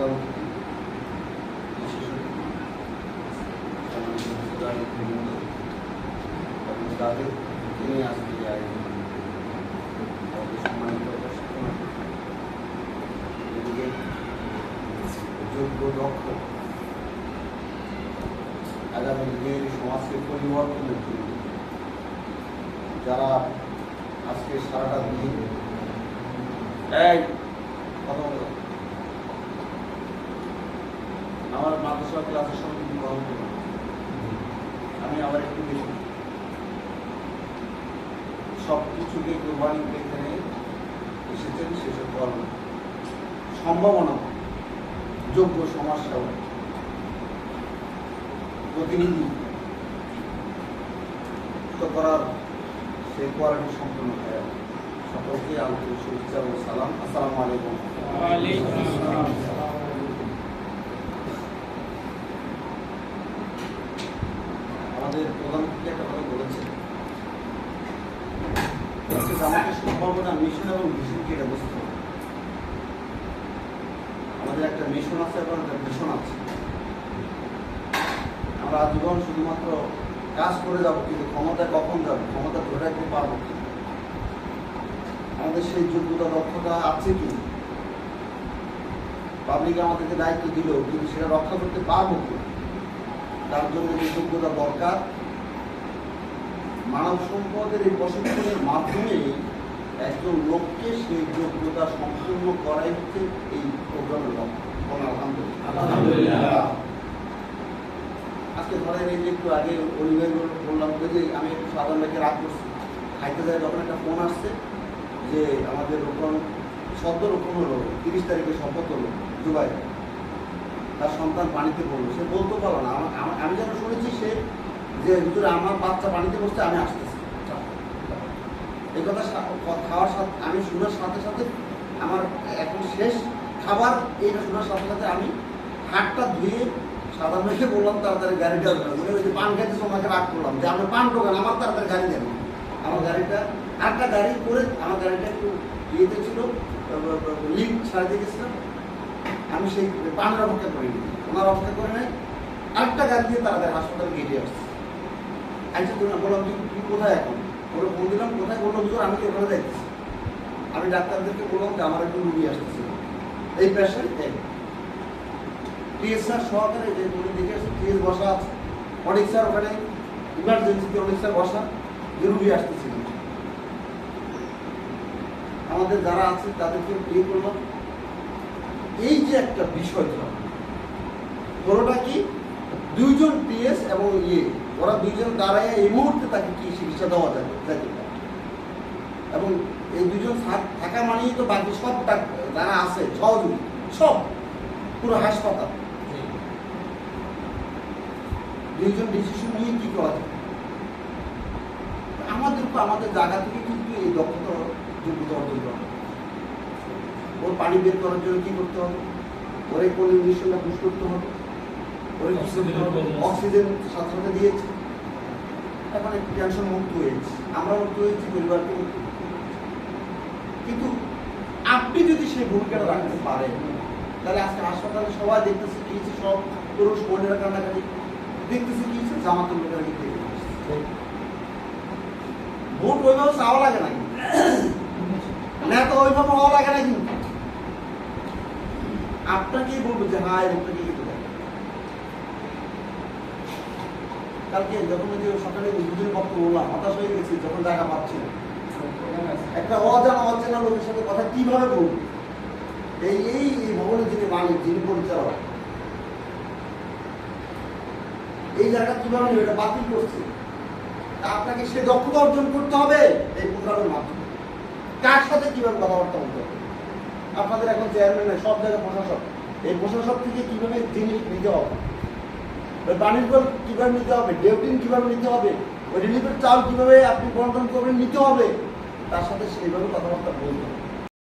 এবং তাদের তিনি আয়োজন আমাদের সম্মানিত যোগ্য দক্ষ আগামী দিনের সমাজকে পরিবর্তনের জন্য যারা আজকে সারাটা দিন এই, কথা বলো আমার মাদ্রাসা ক্লাসের সঙ্গে গ্রহণ করুন আমি আবার একটু বেশি। সব কিছুকে কোরবানি এখানে এসেছেন সেসব কর্ম। সম্ভাবনা, যোগ্য সমাজ সেবা প্রতিনিধি করার সেই কোয়ালিটি সম্পূর্ণ হয়। সকলকে আন্তরিক শুভেচ্ছা ও সালাম। আসসালামু আলাইকুম ওয়ালাইকুম আসসালাম। আমাদের প্রধানমন্ত্রী একটা কথা বলেছেন। আমাকে সম্ভাবনা মিশন এবং ভিশনকে এটা বুঝতে হবে আমাদের একটা মিশন আছে এবং একটা আছে। আমরা আজীবন শুধুমাত্র কাজ করে যাব, কিন্তু ক্ষমতায় কখন যাব, ক্ষমতা ধরে রাখতে পারব আমাদের সেই যোগ্যতা, দক্ষতা আছে কি? পাবলিক আমাদেরকে দায়িত্ব দিল, কিন্তু সেটা রক্ষা করতে পারব কি? তার জন্য যোগ্যতা দরকার মানব সম্পদের এই প্রশিক্ষণের মাধ্যমে একজন লোককে সেই যোগ্যতা সম্পূর্ণ করাই হচ্ছে এই প্রোগ্রামের লক্ষ্য। আলহামদুলিল্লাহ। আজকে ধরেন এই যে একটু আগে অলিভাই বললাম যে আমি একটু সাধারণ রেখে রাগ করছি। খাইতে যায় যখন একটা ফোন আসছে যে আমাদের রোপণ সদ্য রোপণ হলো তিরিশ তারিখে শপথ হলো। দুবাই। তার সন্তান পানিতে পড়ল। সে বলতে পারল না। আমার- আমার- আমি যেন শুনেছি সে যে ভিতরে আমার বাচ্চা পানিতে বসছে আমি আসতেছি। এই কথা খাওয়ার সাথে আমি শোনার সাথে সাথে আমার এখন শেষ খাবার, এইটা শোনার সাথে সাথে আমি হাতটা ধুয়ে সাদা মেখে বললাম, তাড়াতাড়ি গাড়িটা উনি ওই যে পান খাইতে ওনাকে রাগ করলাম। যে আপনি পান টোকেন আমার তাড়াতাড়ি গাড়ি দেন। আমার গাড়িটা আরেকটা গাড়ি করে আমার গাড়িটা একটু ইয়েতে ছিল লিক ছাড়িয়ে গেছিলাম। আমি সেই পানের অপেক্ষা করিনি ওনার অপেক্ষা করে নাই। আরেকটা গাড়ি দিয়ে তাড়াতাড়ি হাসপাতালে গেটে আসছে। তুমি বললাম, তুই তুই কোথায় এখন? ওরা ফোন দিলাম, কোথায়? বলল, হুজুর, আমি তো ওখানে যাইতেছি। আমি ডাক্তারদেরকে বললাম যে, আমার একটু রুগী আসতেছে। এই পেশেন্ট, এই টিএসআর সহকারে যে উনি দেখে আসছে, টিএস বসা আছে। অনেক স্যার ওখানে ইমার্জেন্সিতে অনেক স্যার বসা, যে রুগী আসতেছিল। আমাদের যারা আছে, তাদেরকে ইয়ে করলাম। এই যে একটা বিষয় পুরোটা কি? দুইজন পিএস এবং ইয়ে ওরা দুইজন দাঁড়ায় এই মুহূর্তে তাকে কি চিকিৎসা দেওয়া যাবে এবং এই দুজন থাক- মানেই তো বাকি সব যারা আছে, সহযোগী, সব পুরো হাসপাতাল। দুইজন ডিসিশন নিয়ে কি করা যায়? আমাদের তো আমাদের জায়গা থেকে কিন্তু এই দক্ষতা যোগ্যতা অর্জন করা। ওর পানি বের করার জন্য কি করতে হবে? ওরে কোন ইঞ্জেকশনটা পুশ করতে হবে? ওরে অক্সিজেন সাথে সাথে দিয়েছে। এখন একটু টেনশন মুক্ত হয়েছে। আমরা মুক্ত হয়েছি পরিবারকে মুক্ত কিন্তু আপনি যদি সেই ভূমিকাটা রাখতে পারেন তাহলে আজকে হাসপাতালে সবাই দেখতেছে কি হচ্ছে সব পুরুষ মহিলারা কান্নাকাটি দেখতেছে কি হচ্ছে জামাতের লোকেরা কিন্তু এগিয়ে আসছে। ভোট ওইভাবে চাওয়া লাগে না কিন্তু। নেতা ওইভাবে হওয়া লাগে না কিন্তু। আপনাকেই বলব যে হ্যাঁ লোকটাকে কিন্তু দেখ কালকে যখন যে সকালে বক্তব্য বললাম হতাশ হয়ে গেছি, যখন জায়গা পাচ্ছি। একটা অজানা, অচেনা লোকের সাথে কথা কীভাবে বলব? এই এই ভবনের যিনি মালিক, যিনি পরিচালক, এই জায়গা কীভাবে এটা বাতিল করছে। আপনাকে সে দক্ষতা অর্জন করতে হবে এই প্রোগ্রামের মাধ্যমে। কার সাথে কীভাবে কথাবার্তা বলতে হবে? আপনাদের এখন চেয়ারম্যান সব জায়গায় প্রশাসক। এই প্রশাসক থেকে কীভাবে জিনিস নিতে হবে? পানির জল কীভাবে নিতে হবে? ডেউটিন কীভাবে নিতে হবে? ওই রিলিফের চাল কীভাবে আপনি বন্টন করবেন নিতে হবে? তার সাথে সেইভাবে কথাবার্তা বলতে হবে।